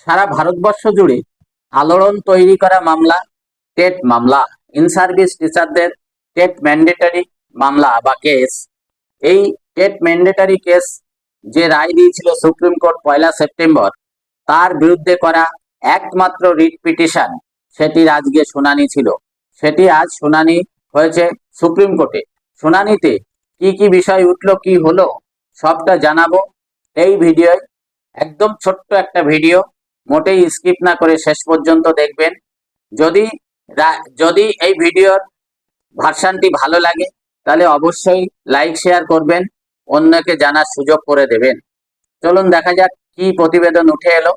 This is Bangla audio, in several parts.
সারা ভারতবর্ষ জুড়ে আলোড়ন তৈরি করা মামলা, টেট মামলা ইন সার্ভিস টিচারদের টেট ম্যান্ডেটারি মামলা বা কেস এই টেট ম্যান্ডেটারি কেস যে রায় দিয়েছিল সুপ্রিম কোর্ট পয়লা সেপ্টেম্বর, তার বিরুদ্ধে করা একমাত্র রিট পিটিশন সেটির আজকে শুনানি ছিল। সেটি আজ শুনানি হয়েছে সুপ্রিম কোর্টে। শুনানিতে কি কি বিষয় উঠল, কি হলো, সবটা জানাব। এই ভিডিওয়, একদম ছোট্ট একটা ভিডিও মোটেই স্কিপ না করে শেষ পর্যন্ত দেখবেন। যদি যদি এই ভিডিওর ভার্সানটি ভালো লাগে, তাহলে অবশ্যই লাইক শেয়ার করবেন, অন্যকে জানার সুযোগ করে দেবেন। চলুন দেখা যাক কি প্রতিবেদন উঠে এলো।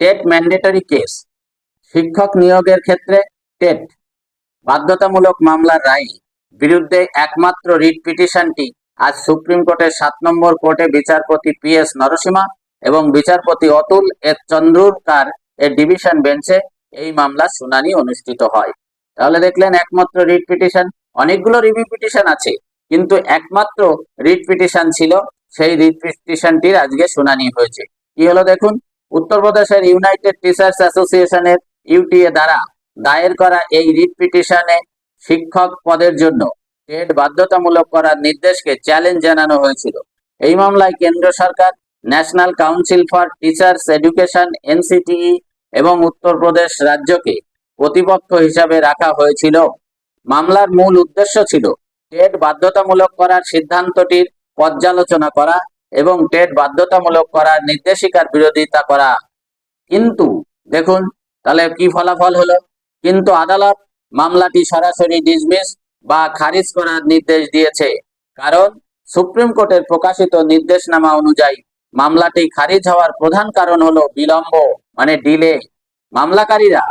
টেট ম্যান্ডেটরি কেস, শিক্ষক নিয়োগের ক্ষেত্রে টেট, বাধ্যতামূলক মামলার রায়, বিরুদ্ধে একমাত্র রিট পিটিশনটি আজ সুপ্রিম কোর্টের সাত নম্বর কোর্টে বিচারপতি পি এস নরসিমা এবং বিচারপতি অতুল এস চন্দ্রুরকার এর ডিভিশন বেঞ্চে এই মামলার শুনানি অনুষ্ঠিত হয়। তাহলে দেখলেন একমাত্র রিট পিটিশন, অনেকগুলো রিভিউ পিটিশন আছে, কিন্তু একমাত্র রিট পিটিশন ছিল, সেই রিট পিটিশনটির আজকে শুনানি হয়েছে। কি হলো দেখুন, উত্তরপ্রদেশের ইউনাইটেড টিচার্স অ্যাসোসিয়েশনের ইউটিএ দ্বারা দায়ের করা এই রিট পিটিশনে শিক্ষক পদের জন্য টেট বাধ্যতামূলক করার নির্দেশকে চ্যালেঞ্জ জানানো হয়েছিল। এই মামলায় কেন্দ্র সরকার national council for teachers education NCTE এবং উত্তরপ্রদেশ রাজ্যকে প্রতিপক্ষ হিসাবে রাখা হয়েছিল। মামলার মূল উদ্দেশ্য ছিল টেট বাধ্যতামূলক করার সিদ্ধান্তটির পর্যালোচনা করা এবং টেট বাধ্যতামূলক করার নির্দেশিকার বিরোধিতা করা। কিন্তু, দেখুন, তাহলে কি ফলাফল হলো? কিন্তু আদালত মামলাটি সরাসরি ডিসমিস বা খারিজ করার নির্দেশ দিয়েছে। কারণ, সুপ্রিম কোর্টের প্রকাশিত নির্দেশনামা অনুযায়ী মামলাটি খারিজ হওয়ার প্রধান কারণ হলো বিলম্ব মানে ডিলে মামলাকারীরা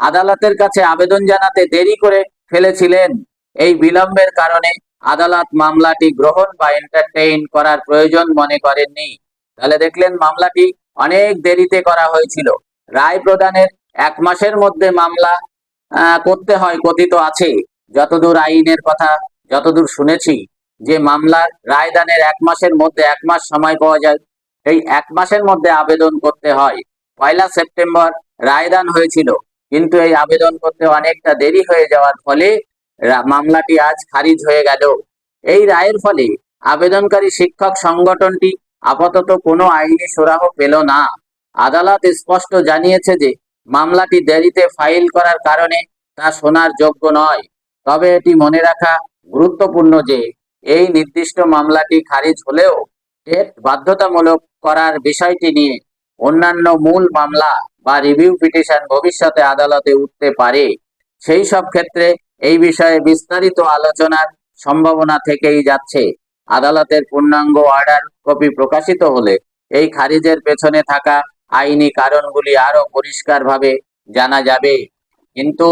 আদালতের কাছে আবেদন জানাতে দেরি করে ফেলেছিলেন। এই বিলম্বের কারণে আদালত মামলাটি গ্রহণ বা এন্টারটেইন করার প্রয়োজন মনে করেননি। তাহলে দেখলেন মামলাটি অনেক দেরিতে করা হয়েছিল। রায় প্রদানের এক মাসের মধ্যে মামলা করতে হয়, কথিত আছে। যতদূর আইনের কথা, যতদূর শুনেছি, যে মামলার রায়দানের এক মাসের মধ্যে এক মাস সময় পাওয়া যায় এই এক মাসের মধ্যে আবেদন করতে হয়। পয়লা সেপ্টেম্বর রায়দান হয়েছিল, কিন্তু এই আবেদন করতে অনেকটা দেরি হয়ে যাওয়ার ফলে মামলাটি আজ খারিজ হয়ে গেল। এই রায়ের ফলে আবেদনকারী শিক্ষক সংগঠনটি আপাতত কোনো আইনি সুরাহ পেল না। আদালত স্পষ্ট জানিয়েছে যে, মামলাটি দেরিতে ফাইল করার কারণে তা শোনার যোগ্য নয়। তবে এটি মনে রাখা গুরুত্বপূর্ণ যে, এই নির্দিষ্ট মামলাটি খারিজ হলেও টেট বাধ্যতামূলক করার বিষয়টি নিয়ে অন্যান্য মূল মামলা বা রিভিউ পিটিশন ভবিষ্যতে আদালতে উঠতে পারে। সেই সব ক্ষেত্রে এই বিষয়ে বিস্তারিত আলোচনার সম্ভাবনা থেকেই যাচ্ছে। আদালতের পূর্ণাঙ্গ অর্ডার কপি প্রকাশিত হলে এই খারিজের পেছনে থাকা আইনি কারণগুলি আরও পরিষ্কারভাবে জানা যাবে। কিন্তু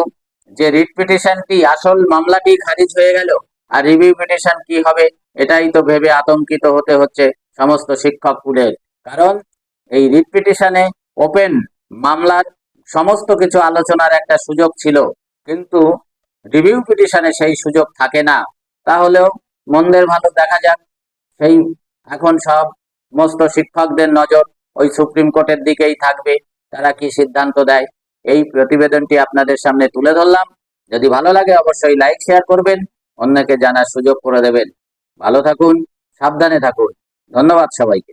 যে রিট পিটিশনটি আসল মামলাটি খারিজ হয়ে গেল আর রিভিউ পিটিশন কি হবে, এটাই তো ভেবে আতঙ্কিত হতে হচ্ছে সমস্ত শিক্ষক কুলের কারণ এই রিট পিটিশনে ওপেন মামলার সমস্ত কিছু আলোচনার একটা সুযোগ ছিল। কিন্তু রিভিউ পিটিশনে সেই সুযোগ থাকে না। তাহলেও মন্দের ভালো দেখা যাক। সেই এখন সব সমস্ত শিক্ষকদের নজর ওই সুপ্রিম কোর্টের দিকেই থাকবে। তারা কি সিদ্ধান্ত দেয়? এই প্রতিবেদনটি আপনাদের সামনে তুলে ধরলাম। যদি ভালো লাগে অবশ্যই লাইক শেয়ার করবেন। অন্যকে জানার সুযোগ করে দেবেন। ভালো থাকুন, সাবধানে থাকুন। ধন্যবাদ সবাইকে।